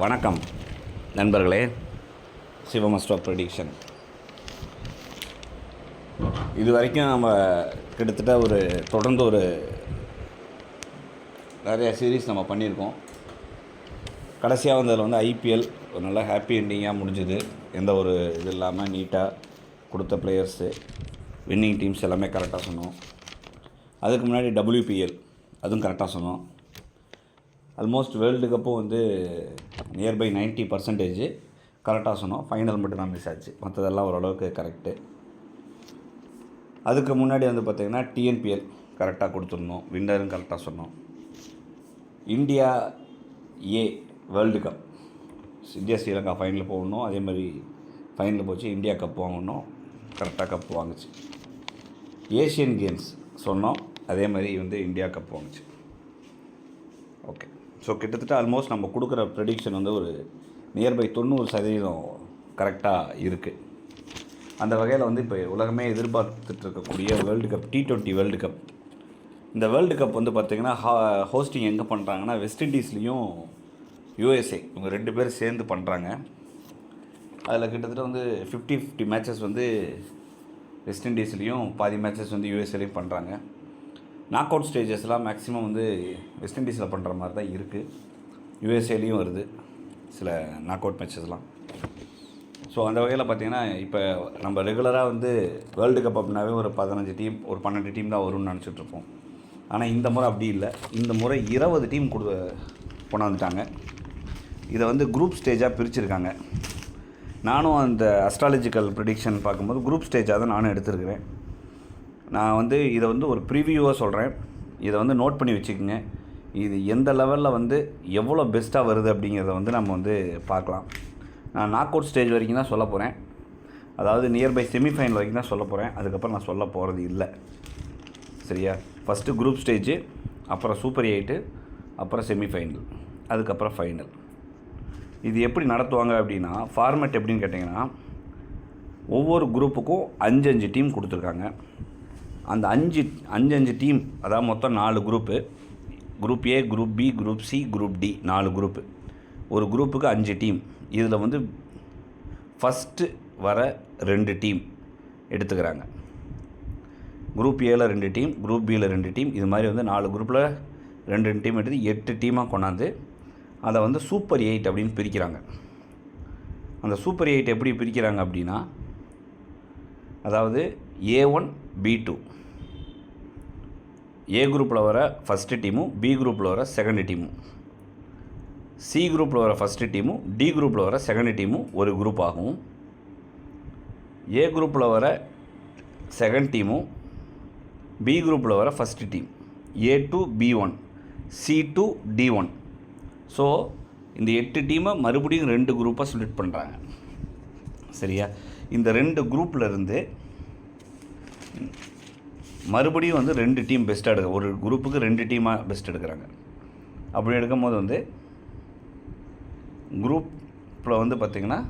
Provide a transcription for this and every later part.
வணக்கம் நண்பர்களே. சிவமஸ்டோ ப்ரெடிக்ஷன். இது வரைக்கும் நம்ம கிட்டத்தட்ட ஒரு தொடர்ந்து ஒரு நிறைய சீரீஸ் நம்ம பண்ணியிருக்கோம். கடைசியாக வந்ததில் வந்து ஐபிஎல் ஒரு நல்ல ஹாப்பி எண்டிங்காக முடிஞ்சுது. எந்த ஒரு இது இல்லாமல் நீட்டாக கொடுத்த பிளேயர்ஸு வின்னிங் டீம்ஸ் எல்லாமே கரெக்டாக சொன்னோம். அதுக்கு முன்னாடி டபிள்யூபிஎல் அதுவும் கரெக்டாக சொன்னோம். ஆல்மோஸ்ட் வேர்ல்டு கப்பும் வந்து நியர்பை 90% பர்சன்டேஜ் கரெக்டாக சொன்னோம். ஃபைனல் மட்டும் தான் மிஸ் ஆச்சு. மற்றதெல்லாம் ஓரளவுக்கு கரெக்டு அதுக்கு முன்னாடி வந்து பார்த்திங்கன்னா டிஎன்பிஎல் கரெக்டாக கொடுத்துருந்தோம் வின்னரும் கரெக்டாக சொன்னோம். இந்தியா ஏ world cup India Sri Lanka final போகணும். அதே மாதிரி ஃபைனலில் போச்சு. இந்தியா கப் வாங்கணும். கரெக்டாக கப் வாங்குச்சு. ஏஷியன் கேம்ஸ் சொன்னோம். அதே மாதிரி வந்து இந்தியா கப் வாங்குச்சு. ஸோ கிட்டத்தட்ட ஆல்மோஸ்ட் நம்ம கொடுக்குற ப்ரெடிக்ஷன் வந்து ஒரு நியர்பை தொண்ணூறு சதவீதம் கரெக்டாக இருக்குது அந்த வகையில் வந்து இப்போ உலகமே எதிர்பார்த்துட்டு இருக்கக்கூடிய world cup T twenty world cup இந்த வேர்ல்டு கப் வந்து பார்த்திங்கன்னா ஹா ஹோஸ்டிங் எங்கே பண்ணுறாங்கன்னா வெஸ்ட் இண்டீஸ்லேயும் யூஎஸ்ஏ இவங்க ரெண்டு பேரும் சேர்ந்து பண்ணுறாங்க அதில் கிட்டத்தட்ட வந்து ஃபிஃப்டி ஃபிஃப்டி மேட்சஸ் வந்து வெஸ்ட் இண்டீஸ்லேயும் பாதி மேட்சஸ் வந்து யூஎஸ்ஏலையும் பண்ணுறாங்க நாக் அவுட் ஸ்டேஜஸ்லாம் மேக்ஸிமம் வந்து வெஸ்ட் இண்டீஸில் பண்ணுற மாதிரி தான் இருக்குது யூஎஸ்ஏலையும் வருது சில நாக் அவுட் மேட்சஸ்லாம் ஸோ அந்த வகையில் பார்த்தீங்கன்னா இப்போ நம்ம ரெகுலராக வந்து வேர்ல்டு கப் அப்படின்னாவே ஒரு பதினஞ்சு டீம் ஒரு பன்னெண்டு டீம் தான் வரும்னு நினச்சிட்ருப்போம் ஆனால் இந்த முறை அப்படி இல்லை. இந்த முறை இருபது டீம் கொடு கொண்டாந்துட்டாங்க. இதை வந்து குரூப் ஸ்டேஜாக பிரிச்சுருக்காங்க. நானும் அந்த அஸ்ட்ராலஜிக்கல் ப்ரிடிக்ஷன் பார்க்கும்போது குரூப் ஸ்டேஜாக தான் நானும் எடுத்திருக்கிறேன். நான் வந்து இதை வந்து ஒரு ப்ரிவியூவாக சொல்கிறேன் இதை வந்து நோட் பண்ணி வச்சுக்கோங்க. இது எந்த லெவலில் வந்து எவ்வளோ பெஸ்ட்டாக வருது அப்படிங்கிறத வந்து நம்ம வந்து பார்க்கலாம். நான் நாக் அவுட் ஸ்டேஜ் வரைக்கும் தான் சொல்ல போகிறேன் அதாவது நியர்பை செமிஃபைனல் வரைக்கும் தான் சொல்ல போகிறேன் அதுக்கப்புறம் நான் சொல்ல போகிறது இல்லை. சரியா? ஃபஸ்ட்டு குரூப் ஸ்டேஜு அப்புறம் சூப்பர் எயிட்டு அப்புறம் செமிஃபைனல் அதுக்கப்புறம் ஃபைனல் இது எப்படி நடத்துவாங்க அப்படின்னா ஃபார்மேட் எப்படின்னு கேட்டிங்கன்னா ஒவ்வொரு குரூப்புக்கும் அஞ்சு அஞ்சு டீம் கொடுத்துருக்காங்க. அந்த அஞ்சு அஞ்சு அஞ்சு டீம் அதாவது மொத்தம் நாலு group group A group B group C group D நாலு குரூப்பு ஒரு குரூப்புக்கு அஞ்சு டீம். இதில் வந்து ஃபஸ்ட்டு வர ரெண்டு டீம் எடுத்துக்கிறாங்க. குரூப் ஏல ரெண்டு டீம் குரூப் பியில் ரெண்டு டீம். இது மாதிரி வந்து நாலு குரூப்பில் ரெண்டு ரெண்டு டீம் எடுத்து எட்டு டீமாக கொண்டாந்து அதை வந்து சூப்பர் எயிட் அப்படின்னு பிரிக்கிறாங்க. அந்த சூப்பர் எயிட் எப்படி பிரிக்கிறாங்க அப்படின்னா அதாவது A one B two A குரூப்பில் வர ஃபஸ்ட்டு டீமும் பி குரூப்பில் வர செகண்ட் டீமும் சி குரூப்பில் வர ஃபஸ்ட்டு டீமும் டி குரூப்பில் வர செகண்ட் டீமும் ஒரு குரூப் ஆகும். ஏ குரூப்பில் வர செகண்ட் டீமும் பி குரூப்பில் வர first team A two B one C two D one so இந்த எட்டு டீமை மறுபடியும் ரெண்டு குரூப்பாக ஸ்ப்ளிட் பண்ணுறாங்க சரியா? இந்த ரெண்டு குரூப்பில் இருந்து மறுபடியும் வந்து ரெண்டு டீம் பெஸ்ட்டாக எடுக்க ஒரு குரூப்புக்கு ரெண்டு டீமாக பெஸ்ட் எடுக்கிறாங்க. அப்படி எடுக்கும்போது வந்து குரூப்பில் வந்து பார்த்திங்கன்னா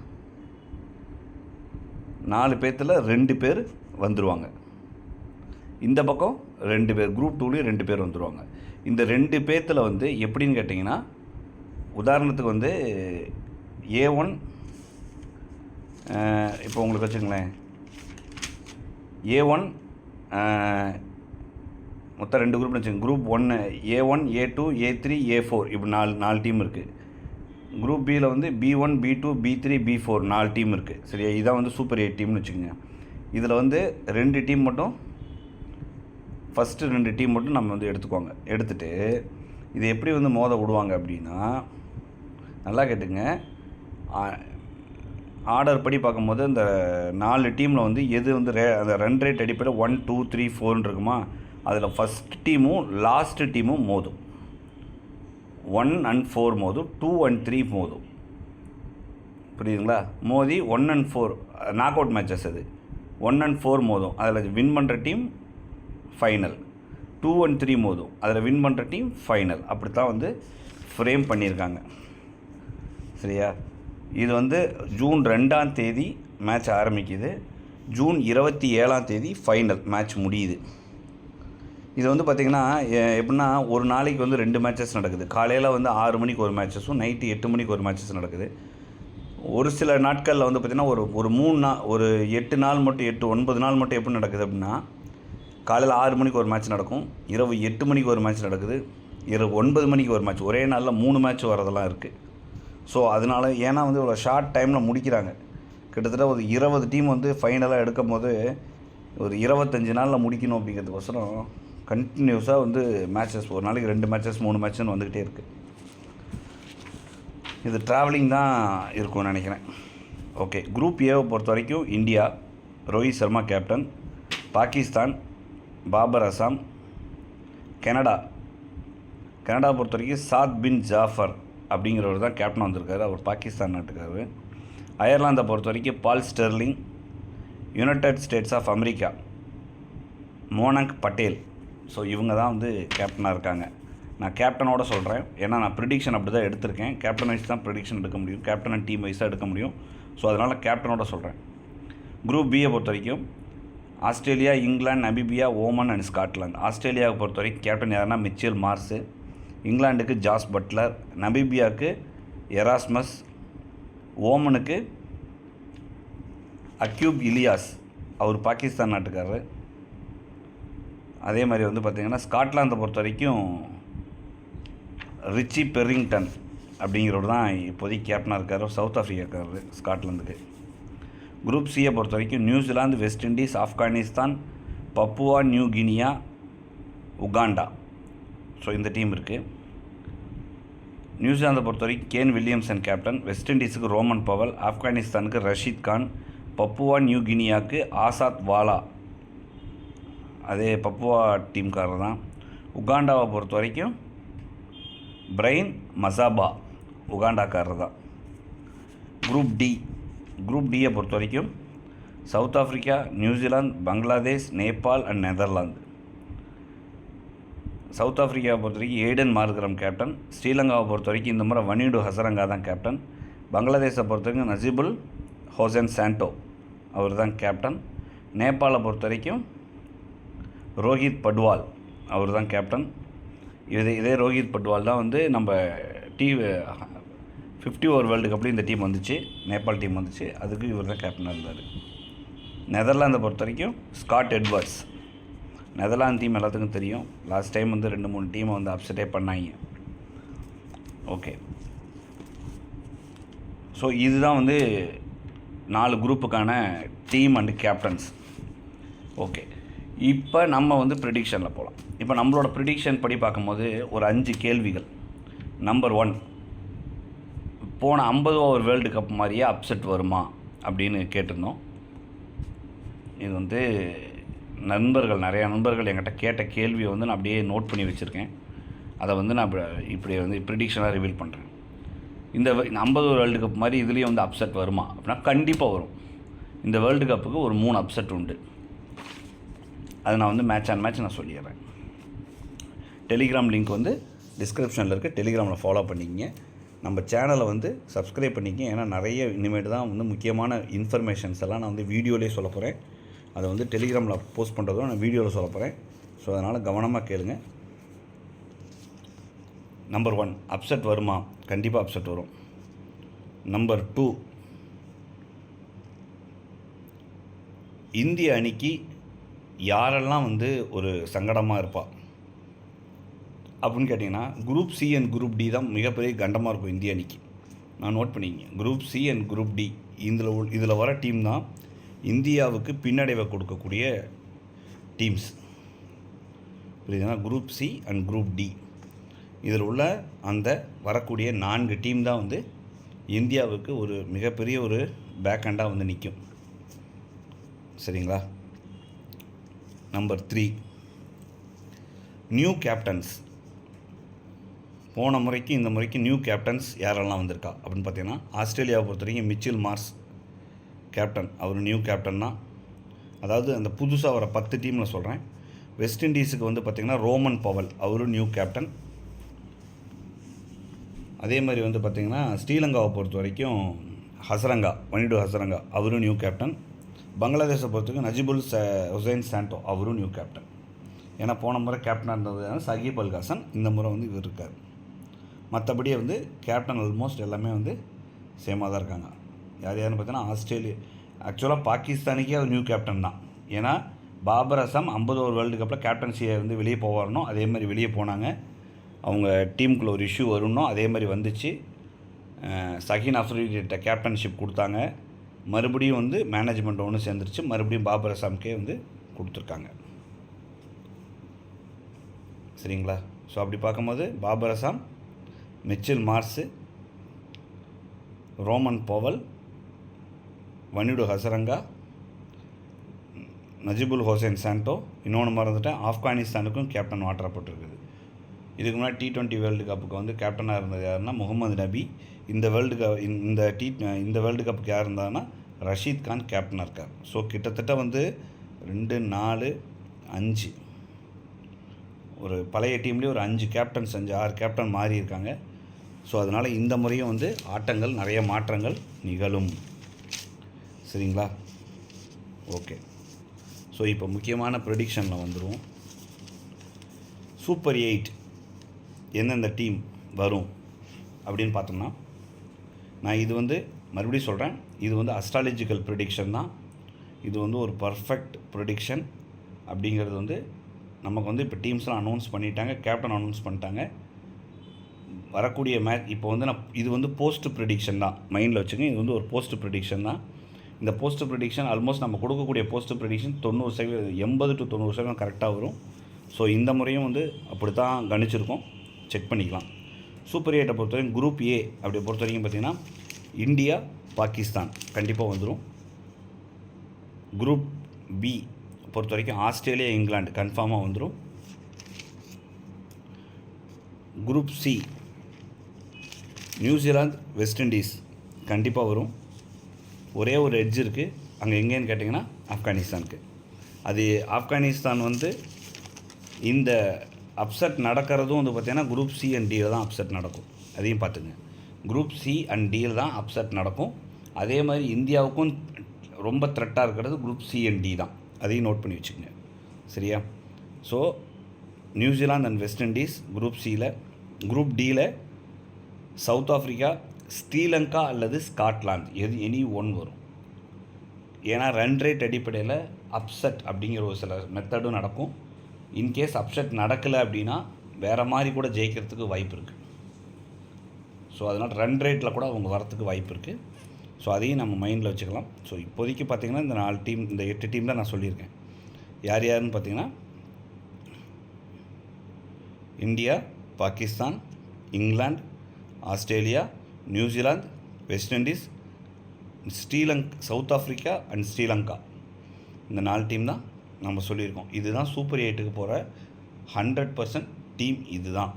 நாலு பேர்த்தில் ரெண்டு பேர் வந்துடுவாங்க இந்த பக்கம் ரெண்டு பேர் குரூப் டூலேயும் ரெண்டு பேர் வந்துடுவாங்க இந்த ரெண்டு பேர்த்தில் வந்து எப்படின்னு கேட்டிங்கன்னா உதாரணத்துக்கு வந்து ஏ ஒன் இப்போ உங்களுக்கு வச்சுங்களேன் ஏ ஒன் மொத்தம் ரெண்டு குரூப்னு வச்சுங்க குரூப் ஒன்று A one A two A three A four இப்படி நாலு நாலு டீம் இருக்குது குரூப் பியில் வந்து B one B two B three B four நாலு டீம் இருக்குது சரியா? இதான் வந்து சூப்பர் எயிட் டீம்னு வச்சுக்கோங்க. இதில் வந்து ரெண்டு டீம் மட்டும் ஃபஸ்ட்டு ரெண்டு டீம் மட்டும் நம்ம வந்து எடுத்துக்குவாங்க. எடுத்துகிட்டு இது எப்படி வந்து மோத விடுவாங்க அப்படின்னா நல்லா கேட்டுங்க. ஆர்டர் படி பார்க்கும்போது அந்த நாலு டீமில் வந்து எது வந்து ரே அந்த ரன் ரேட் அடிப்படையில் ஒன் டூ த்ரீ ஃபோர்னு இருக்குமா? அதில் ஃபஸ்ட் டீமும் லாஸ்ட்டு டீமும் மோதும். ஒன் அண்ட் ஃபோர் மோதும் டூ அண்ட் த்ரீ மோதும். புரியுதுங்களா? மோதி one and four knock out matches அது. ஒன் அண்ட் ஃபோர் மோதும். அதில் வின் பண்ணுற team final two and three மோதும். அதில் வின் பண்ணுற டீம் ஃபைனல் அப்படி தான் வந்து ஃப்ரேம் பண்ணியிருக்காங்க. சரியா? இது வந்து ஜூன் ரெண்டாம் தேதி மேட்ச் ஆரம்பிக்குது. ஜூன் இருபத்தி ஏழாம் தேதி ஃபைனல் மேட்ச் முடியுது. இது வந்து பார்த்திங்கன்னா எப்படின்னா ஒரு நாளைக்கு வந்து ரெண்டு மேட்சஸ் நடக்குது. காலையில் வந்து ஆறு மணிக்கு ஒரு மேட்சஸும் நைட்டு எட்டு மணிக்கு ஒரு மேட்சஸ் நடக்குது. ஒரு சில நாட்களில் வந்து பார்த்திங்கன்னா ஒரு ஒரு மூணு நாள் ஒரு எட்டு நாள் மட்டும் எட்டு ஒன்பது நாள் மட்டும் எப்படி நடக்குது அப்படின்னா காலையில் ஆறு மணிக்கு ஒரு மேட்ச் நடக்கும். இரவு எட்டு மணிக்கு ஒரு மேட்ச் நடக்குது. இரவு ஒன்பது மணிக்கு ஒரு மேட்ச் ஒரே நாளில் மூணு மேட்ச் வரதெல்லாம் இருக்குது ஸோ அதனால ஏன்னா வந்து இவ்வளோ ஷார்ட் டைமில் முடிக்கிறாங்க. கிட்டத்தட்ட ஒரு இருபது டீம் வந்து ஃபைனலாக எடுக்கும் போது ஒரு இருபத்தஞ்சி நாளில் முடிக்கணும் அப்படிங்கிறதுக்கோசரம் கண்டினியூஸாக வந்து மேட்சஸ் ஒரு நாளைக்கு ரெண்டு மேட்சஸ் மூணு மேட்ச்னு வந்துக்கிட்டே இருக்குது இது ட்ராவலிங் தான் இருக்கும்னு நினைக்கிறேன். ஓகே குரூப் ஏவை பொறுத்த வரைக்கும் India Rohit Sharma captain Pakistan Babar Azam Canada. Canada பொறுத்த வரைக்கும் சாத் பின் ஜாஃபர். அப்படிங்கிறவர் தான் கேப்டன் வந்திருக்காரு. அவர் பாகிஸ்தான் நாட்டுக்காரர் அயர்லாந்தை பொறுத்த வரைக்கும் Paul Stirling United States of America Monank Patel. So இவங்க தான் வந்து கேப்டனாக இருக்காங்க. நான் கேப்டனோட சொல்கிறேன் ஏன்னா நான் ப்ரிடிக்ஷன் அப்படி தான் எடுத்திருக்கேன். கேப்டன் வைஸ் தான் ப்ரிடிக்ஷன் எடுக்க முடியும். கேப்டன் அண்ட் டீம் வைஸாக எடுக்க முடியும். ஸோ அதனால் கேப்டனோட சொல்கிறேன் குரூப் பியை பொறுத்த வரைக்கும் Australia England Namibia Oman and Scotland. ஆஸ்திரேலியாவை பொறுத்த வரைக்கும் கேப்டன் யாருன்னா மிச்சல் மார்ஸு. இங்கிலாந்துக்கு ஜாஸ் பட்லர் நபிபியாவுக்கு எராஸ்மஸ் ஓமனுக்கு அக்யூப் இலியாஸ் அவர் பாகிஸ்தான் நாட்டுக்காரர். அதே மாதிரி வந்து பார்த்திங்கன்னா ஸ்காட்லாந்தை பொறுத்த வரைக்கும் ரிச்சி பெர்ரிங்டன் அப்படிங்கிறவர் தான் இப்போதைக்கு கேப்டனாக இருக்கார் சவுத் ஆஃப்ரிக்காக்காரர் ஸ்காட்லாந்துக்கு. குரூப் சியை பொறுத்த வரைக்கும் New Zealand West Indies Afghanistan Papua New Guinea Uganda. So இந்த டீம் இருக்குது நியூசிலாந்தை பொறுத்த வரைக்கும் கேன் வில்லியம்சன் கேப்டன் வெஸ்ட் இண்டீஸுக்கு ரோமன் பவல் ஆப்கானிஸ்தானுக்கு ரஷீத் கான் பப்புவா நியூ கினியாவுக்கு ஆசாத் வாலா அதே பப்புவா டீம்காரர் தான். உகாண்டாவை பொறுத்த வரைக்கும் பிரைன் மசாபா உகாண்டாக்காரர் தான். குரூப் டி குரூப் டியை பொறுத்த வரைக்கும் South Africa New Zealand Bangladesh Nepal and Netherlands South ஆஃப்ரிக்காவை பொறுத்த வரைக்கும் ஏடன் மார்கரம் கேப்டன் ஸ்ரீலங்காவை பொறுத்த வரைக்கும் இந்த முறை வனிடு ஹசரங்கா தான் கேப்டன் பங்களாதேஷை பொறுத்த வரைக்கும் நஜிபுல் ஹோசன் சாண்டோ அவர் தான் கேப்டன் நேபாளை பொறுத்த வரைக்கும் ரோஹித் பட்வால் அவர் தான் கேப்டன் இதே இதே ரோஹித் பட்வால் தான் வந்து நம்ம டி ஃபிஃப்டி ஓவர் வேர்ல்டு கப்லேயும் இந்த டீம் வந்துச்சு. நேபாள் டீம் வந்துச்சு. அதுக்கு இவர் தான் கேப்டனாக இருந்தார். நெதர்லாந்தை பொறுத்த வரைக்கும் ஸ்காட் எட்வர்ட்ஸ். நெதர்லாந்து டீம் எல்லாத்துக்கும் தெரியும். லாஸ்ட் டைம் வந்து ரெண்டு மூணு டீமை வந்து அப்செட்டே பண்ணாங்க. ஓகே ஸோ இதுதான் வந்து நாலு குரூப்புக்கான டீம் அண்டு கேப்டன்ஸ் ஓகே இப்போ நம்ம வந்து ப்ரிடிக்ஷனில் போகலாம் இப்போ நம்மளோட ப்ரிடிக்ஷன் படி பார்க்கும்போது ஒரு அஞ்சு கேள்விகள். நம்பர் ஒன் போன ஐம்பது ஓவர் வேர்ல்டு கப் மாதிரியே அப்செட் வருமா? அப்படின்னு கேட்டிருந்தோம். இது வந்து நண்பர்கள் நிறையா நண்பர்கள் என்கிட்ட கேட்ட கேள்வியை வந்து நான் அப்படியே நோட் பண்ணி வச்சுருக்கேன். அதை வந்து நான் இப்படி வந்து ப்ரிடிக்ஷனாக ரிவீல் பண்ணுறேன் இந்த ஐம்பது வேர்ல்டு கப் மாதிரி இதுலேயும் வந்து அப்செட் வருமா? அப்படின்னா கண்டிப்பாக வரும். இந்த வேர்ல்டு கப்புக்கு ஒரு மூணு அப்செட் உண்டு. அதை நான் வந்து மேட்ச் ஆன் மேட்ச் நான் சொல்லிடுறேன். டெலிகிராம் லிங்க் வந்து டிஸ்கிரிப்ஷனில் இருக்குது டெலிகிராமில் ஃபாலோ பண்ணிக்கங்க. நம்ம சேனலை வந்து சப்ஸ்கிரைப் பண்ணிக்கங்க. ஏன்னா நிறைய இனிமேட்டு தான் வந்து முக்கியமான இன்ஃபர்மேஷன்ஸ் எல்லாம் நான் வந்து வீடியோலேயே சொல்ல போகிறேன் அதை வந்து டெலிகிராமில் போஸ்ட் பண்ணுறதும் நான் வீடியோவில் சொல்ல போகிறேன் ஸோ அதனால் கவனமாக கேளுங்க. நம்பர் ஒன் அப்செட் வருமா? கண்டிப்பாக அப்செட் வரும். நம்பர் டூ இந்திய அணிக்கு யாரெல்லாம் வந்து ஒரு சங்கடமாக இருப்பா? அப்படின்னு கேட்டிங்கன்னா group C and group D தான் மிகப்பெரிய கண்டமாக இருக்கும் இந்திய அணிக்கு. நான் நோட் பண்ணிக்கிங்க. Group C and group D இதில் இதில் வர டீம் தான் இந்தியாவுக்கு பின்னடைவை கொடுக்கக்கூடிய teams. புரியுதுன்னா group C and group D. இதில் உள்ள அந்த வரக்கூடிய நான்கு டீம் தான் வந்து இந்தியாவுக்கு ஒரு மிகப்பெரிய ஒரு பேக்ஹண்டாக வந்து நிற்கும் சரிங்களா? நம்பர் த்ரீ நியூ கேப்டன்ஸ் போன முறைக்கு இந்த முறைக்கு நியூ கேப்டன்ஸ் யாரெல்லாம் வந்திருக்கா? அப்படின்னு பார்த்தீங்கன்னா ஆஸ்திரேலியாவை பொறுத்த வரைக்கும் மிச்சில் மார்ஸ் கேப்டன் அவர் நியூ கேப்டன்னா. அதாவது அந்த புதுசாக வர பத்து டீமில் சொல்கிறேன் வெஸ்ட் இண்டீஸுக்கு வந்து பார்த்திங்கன்னா ரோமன் பவல் அவரும் நியூ கேப்டன். அதே மாதிரி வந்து பார்த்திங்கன்னா ஸ்ரீலங்காவை பொறுத்த வரைக்கும் ஹசரங்கா வனிடு ஹசரங்கா அவரும் நியூ கேப்டன். பங்களாதேஷை பொறுத்த வரைக்கும் நஜிபுல் ச ஹுசைன் சாண்டோ அவரும் நியூ கேப்டன். ஏன்னா போன முறை கேப்டனாக இருந்தது சகீப் அல்காசன் இந்த முறை வந்து இவர் இருக்கார். மற்றபடி வந்து கேப்டன் ஆல்மோஸ்ட் எல்லாமே வந்து சேமாக தான் இருக்காங்க. யார் யாருன்னு பார்த்தீங்கன்னா ஆஸ்திரேலியா. ஆக்சுவலாக பாகிஸ்தானுக்கே அவர் நியூ கேப்டன் தான். ஏன்னா பாபர் அசாம் ஐம்பது ஓவர் வேர்ல்டு கப்பில் கேப்டன்சியை வந்து வெளியே போவாரணும் அதே மாதிரி வெளியே போனாங்க. அவங்க டீமுக்குள்ள ஒரு இஷ்யூ வரும்னோ அதே மாதிரி வந்துச்சு. சகின் சஹீன் கேப்டன்ஷிப் கொடுத்தாங்க. மறுபடியும் வந்து மேனேஜ்மெண்ட் ஒன்று சேர்ந்துருச்சு. மறுபடியும் பாபர் அசாம்க்கே வந்து கொடுத்துருக்காங்க. சரிங்களா? ஸோ அப்படி பார்க்கும்போது Babar Azam Mitchell Marsh Rovman Powell Wanindu Hasaranga Najmul Hossain Shanto இன்னொன்று மறந்துட்டேன் ஆப்கானிஸ்தானுக்கும் கேப்டன் மாற்றப்பட்டிருக்குது இதுக்கு முன்னாடி டி டுவெண்டி வேர்ல்டு கப்புக்கு வந்து கேப்டனாக இருந்தது யாருன்னா முகமது நபி. இந்த வேர்ல்டு கப் இந்த டி இந்த வேர்ல்டு கப்புக்கு யார் இருந்தாங்கன்னா ரஷீத் கான் கேப்டனாக இருக்கார். ஸோ கிட்டத்தட்ட வந்து ரெண்டு நாலு அஞ்சு. ஒரு பழைய டீம்லேயே ஒரு அஞ்சு கேப்டன்ஸ் அஞ்சு ஆறு கேப்டன் மாறி இருக்காங்க ஸோ அதனால் இந்த முறையும் வந்து ஆட்டங்கள் நிறைய மாற்றங்கள் நிகழும். சரிங்களா? ஓகே ஸோ இப்போ முக்கியமான ப்ரெடிக்ஷனில் வந்துடுவோம் சூப்பர் எயிட் எந்தெந்த டீம் வரும் அப்படின்னு பார்த்தோம்னா நான் இது வந்து மறுபடியும் சொல்கிறேன் இது வந்து அஸ்ட்ராலஜிக்கல் ப்ரிடிக்ஷன் தான். இது வந்து ஒரு பர்ஃபெக்ட் ப்ரொடிக்ஷன் அப்படிங்கிறது வந்து நமக்கு வந்து இப்போ டீம்ஸ்லாம் அனௌன்ஸ் பண்ணிட்டாங்க கேப்டன் அனௌன்ஸ் பண்ணிட்டாங்க. வரக்கூடிய மேட்ச் இப்போ வந்து நான் இது வந்து போஸ்ட் ப்ரிடிக்ஷன் தான். மைண்டில் வச்சுங்க இது வந்து ஒரு போஸ்ட் ப்ரிடிக்ஷன் தான். இந்த போஸ்ட் ப்ரிடிக்ஷன் ஆல்மோஸ்ட் நம்ம கொடுக்கக்கூடிய போஸ்ட் ப்ரிடிக்ஷன் தொண்ணூறு சதவீதம் எண்பது டு தொண்ணூறு சதவீதம் கரெக்டாக வரும். ஸோ இந்த முறையும் வந்து அப்படி தான் கணிச்சிருக்கோம். செக் பண்ணிக்கலாம். சூப்பர் ஏட்டை பொறுத்த வரைக்கும் குரூப் ஏ அப்படி பொறுத்த வரைக்கும் பார்த்தீங்கன்னா இந்தியா பாகிஸ்தான் கண்டிப்பாக வந்துடும் குரூப் பி பொறுத்த வரைக்கும் ஆஸ்திரேலியா இங்கிலாந்து கன்ஃபார்மாக வந்துடும் group C New Zealand West Indies கண்டிப்பாக வரும். ஒரே ஒரு எட்ஜ் இருக்குது அங்கே எங்கேன்னு கேட்டிங்கன்னா ஆப்கானிஸ்தானுக்கு. அது ஆப்கானிஸ்தான் வந்து இந்த அப்செட் நடக்கிறதும் வந்து பார்த்திங்கன்னா குரூப் சி அண்ட் டியில் தான் அப்செட் நடக்கும். அதையும் பார்த்துங்க. குரூப் சி அண்ட் டியில் தான் அப்செட் நடக்கும். அதே மாதிரி இந்தியாவுக்கும் ரொம்ப த்ரெட்டாக இருக்கிறது குரூப் சி அண்ட் டி தான். அதையும் நோட் பண்ணி வச்சுக்கோங்க. சரியா? So New Zealand and West Indies group சியில் குரூப் டியில் சவுத் ஆஃப்ரிக்கா ஸ்ரீலங்கா அல்லது ஸ்காட்லாந்து எது எனி ஒன் வரும். ஏன்னா ரன் ரேட் அடிப்படையில் அப்செட் அப்படிங்கிற ஒரு சில மெத்தடும் நடக்கும். இன்கேஸ் அப்செட் நடக்கலை அப்படின்னா வேறு மாதிரி கூட ஜெயிக்கிறதுக்கு வாய்ப்பு இருக்குது ஸோ அதனால் ரன் ரேட்டில் கூட அவங்க வரத்துக்கு வாய்ப்பு இருக்குது ஸோ அதையும் நம்ம மைண்டில் வச்சுக்கலாம். ஸோ இப்போதைக்கு பார்த்திங்கன்னா இந்த நாலு டீம் இந்த எட்டு டீம் தான் நான் சொல்லியிருக்கேன். யார் யாருன்னு பார்த்தீங்கன்னா India Pakistan England Australia New Zealand West Indies Sri Lanka South Africa and Sri Lanka. இந்த நாலு டீம் தான் நம்ம சொல்லியிருக்கோம். இதுதான் சூப்பர் எயிட்டுக்கு போகிற ஹண்ட்ரட் பர்சன்ட் டீம் இதுதான்.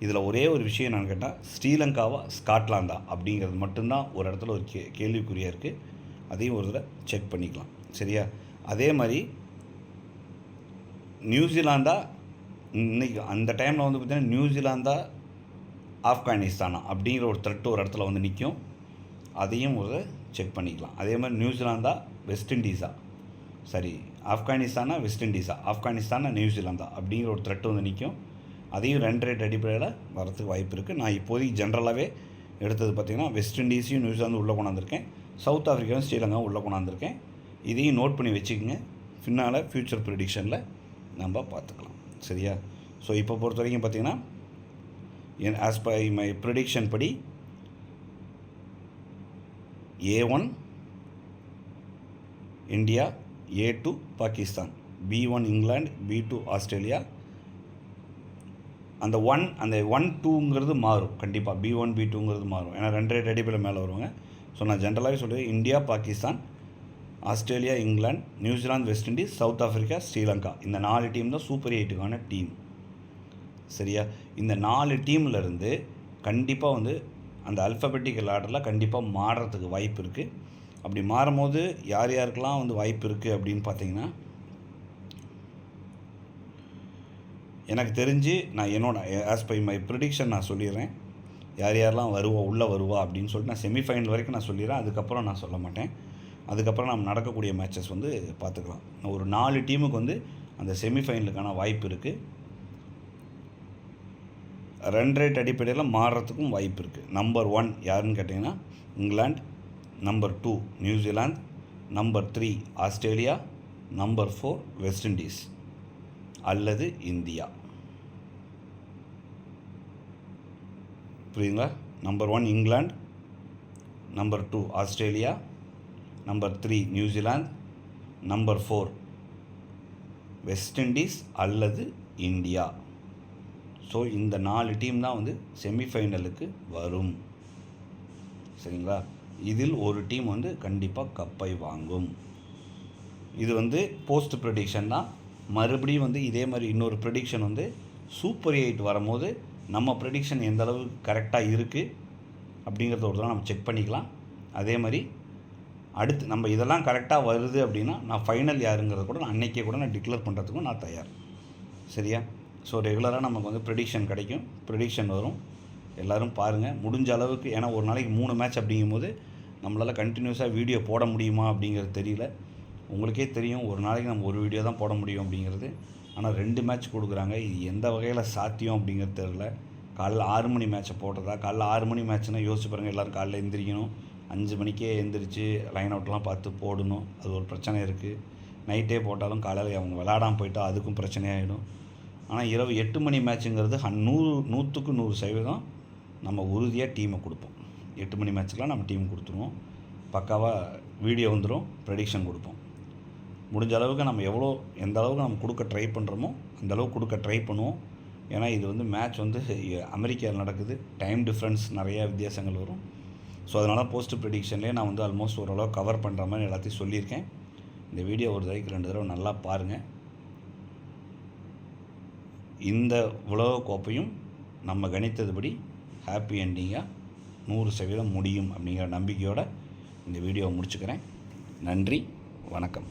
இதில் ஒரே ஒரு விஷயம் என்னென்னு கேட்டால் ஸ்ரீலங்காவா ஸ்காட்லாந்தா அப்படிங்கிறது மட்டும்தான் ஒரு இடத்துல ஒரு கே கேள்விக்குறியாக இருக்குது அதையும் ஒரு தடவை செக் பண்ணிக்கலாம். சரியா? அதே மாதிரி நியூசிலாந்தா இன்றைக்கி அந்த டைமில் வந்து பார்த்திங்கன்னா நியூசிலாந்தா ஆப்கானிஸ்தானா அப்படிங்கிற ஒரு த்ரெட் ஒரு இடத்துல வந்து நிற்கும் அதையும் ஒரு செக் பண்ணிக்கலாம். அதே மாதிரி நியூசிலாந்தா வெஸ்ட் இண்டீஸா? சரி ஆப்கானிஸ்தானா வெஸ்ட் இண்டீஸா? ஆப்கானிஸ்தானா நியூசிலாந்தா? அப்படிங்கிற ஒரு த்ரெட் வந்து நிற்கும் அதையும் ரெண்டு ரேட் அடிப்படையில் வரதுக்கு வாய்ப்பு இருக்குது நான் இப்போதைக்கு ஜென்ரலாகவே எடுத்தது பார்த்திங்கன்னா வெஸ்ட் இண்டீஸையும் நியூசிலாந்து உள்ளே கொண்டாந்துருக்கேன். சவுத் ஆஃப்ரிக்காவும் ஸ்ரீலங்காவும் உள்ளே கொண்டாந்துருக்கேன். இதையும் நோட் பண்ணி வச்சுக்கோங்க. பின்னால் ஃப்யூச்சர் ப்ரிடிக்ஷனில் நம்ம பார்த்துக்கலாம். சரியா? ஸோ இப்போ பொறுத்த வரைக்கும் பார்த்திங்கன்னா என் ஆஸ் பை மை ப்ரிடிக்ஷன் படி A one India A two Pakistan. B one England B two Australia. அந்த ஒன் அந்த ஒன் டூங்கிறது மாறும். கண்டிப்பாக பி ஒன் பி டூங்கிறது மாறும். ஏன்னா ரெண்டு ரேட் அடிப்பில் மேலே வருவாங்க. ஸோ நான் ஜென்ரலாகவே சொல்லுவேன் India Pakistan Australia England New Zealand West Indies South Africa Sri Lanka. இந்த நாலு டீம் தான் சூப்பர் எயிட்டுக்கான டீம் சரியா? இந்த நாலு டீமில் இருந்து கண்டிப்பாக வந்து அந்த அல்ஃபபெட்டிக்கல் ஆர்டரில் கண்டிப்பாக மாறுறதுக்கு வாய்ப்பு இருக்குது அப்படி மாறும்போது யார் யாருக்கெல்லாம் வந்து வாய்ப்பு இருக்குது அப்படின்னு பார்த்தீங்கன்னா எனக்கு தெரிஞ்சு நான் என்னோட ஆஸ் பை மை ப்ரிடிக்ஷன் நான் சொல்லிடுறேன். யார் யாரெல்லாம் வருவா உள்ளே வருவா அப்படின்னு சொல்லிட்டு நான் செமிஃபைனல் வரைக்கும் நான் சொல்லிடுறேன். அதுக்கப்புறம் நான் சொல்ல மாட்டேன். அதுக்கப்புறம் நம்ம நடக்கக்கூடிய மேட்சஸ் வந்து பார்த்துக்கலாம் ஒரு நாலு டீமுக்கு வந்து அந்த செமிஃபைனலுக்கான வாய்ப்பு இருக்குது ரன் ரேட் அடிப்படையில் மாறுறதுக்கும் வாய்ப்பு இருக்குது நம்பர் ஒன் யாருன்னு கேட்டிங்கன்னா England. Number two New Zealand number three Australia number four West Indies அல்லது இந்தியா. புரியுங்களா number one England. Number two Australia number three New Zealand number four West Indies அல்லது India. So இந்த நாலு team தான் வந்து செமிஃபைனலுக்கு வரும். சரிங்களா? இதில் ஒரு டீம் வந்து கண்டிப்பாக கப்பை வாங்கும். இது வந்து போஸ்ட் ப்ரெடிக்ஷன் தான். மறுபடியும் வந்து இதே மாதிரி இன்னொரு ப்ரெடிக்ஷன் வந்து சூப்பர் எயிட் வரும்போது நம்ம ப்ரெடிக்ஷன் எந்த அளவு கரெக்டாக இருக்குது அப்படிங்கிறத ஒரு தடவை நம்ம செக் பண்ணிக்கலாம். அதே மாதிரி அடுத்து நம்ம இதெல்லாம் கரெக்டாக வருது அப்படின்னா நான் ஃபைனல் யாருங்கிறத கூட நான் அன்னைக்கே கூட நான் டிக்ளேர் பண்ணுறதுக்கும் நான் தயார். சரியா? ஸோ ரெகுலராக நமக்கு வந்து ப்ரெடிக்ஷன் கிடைக்கும். ப்ரெடிக்ஷன் வரும். எல்லோரும் பாருங்கள் முடிஞ்ச அளவுக்கு ஏன்னா ஒரு நாளைக்கு மூணு மேட்ச் அப்படிங்கும்போது நம்மளால் கண்டினியூஸாக வீடியோ போட முடியுமா அப்படிங்கிறது தெரியல. உங்களுக்கே தெரியும். ஒரு நாளைக்கு நம்ம ஒரு வீடியோ தான் போட முடியும் அப்படிங்கிறது. ஆனால் ரெண்டு மேட்ச் கொடுக்குறாங்க. இது எந்த வகையில் சாத்தியம் அப்படிங்கிறது தெரில காலைல ஆறு மணி மேட்ச்சை போட்டதா? காலைல ஆறு மணி மேட்ச்னால் யோசிச்சு பாருங்கள் எல்லோரும் காலைல எந்திரிக்கணும். அஞ்சு மணிக்கே எந்திரிச்சு லைன் அவுட்லாம் பார்த்து போடணும். அது ஒரு பிரச்சனை இருக்குது நைட்டே போட்டாலும் காலையில் அவங்க விளாடாமல் போயிட்டா அதுக்கும் பிரச்சனையாகிடும் ஆனால் இரவு எட்டு மணி மேட்ச்சுங்கிறது ஹன் நூறு நூற்றுக்கு நூறு சதவீதம் நம்ம உறுதியாக டீமை கொடுப்போம். எட்டு மணி மேட்ச்சுக்கெலாம் நம்ம டீம் கொடுத்துருவோம். பக்காவாக வீடியோ வந்துடும் ப்ரெடிக்ஷன் கொடுப்போம். முடிஞ்ச அளவுக்கு நம்ம எவ்வளோ எந்த அளவுக்கு நம்ம கொடுக்க ட்ரை பண்ணுறோமோ அந்த அளவுக்கு கொடுக்க ட்ரை பண்ணுவோம். ஏன்னா இது வந்து மேட்ச் வந்து அமெரிக்காவில் நடக்குது. டைம் டிஃப்ரென்ஸ் நிறையா வித்தியாசங்கள் வரும். ஸோ அதனால் போஸ்ட் ப்ரெடிக்ஷன்லேயே நான் வந்து ஆல்மோஸ்ட் ஓரளவு கவர் பண்ணுற மாதிரி எல்லாத்தையும் சொல்லியிருக்கேன். இந்த வீடியோ ஒரு தடவைக்கு ரெண்டு தடவை நல்லா பாருங்கள் இந்த உலக கோப்பையும் நம்ம கணித்ததுபடி ஹாப்பி என்டிங்காக நூறு சதவீதம் முடியும் அப்படிங்கிற நம்பிக்கையோடு இந்த வீடியோவை முடிச்சுக்கிறேன். நன்றி வணக்கம்.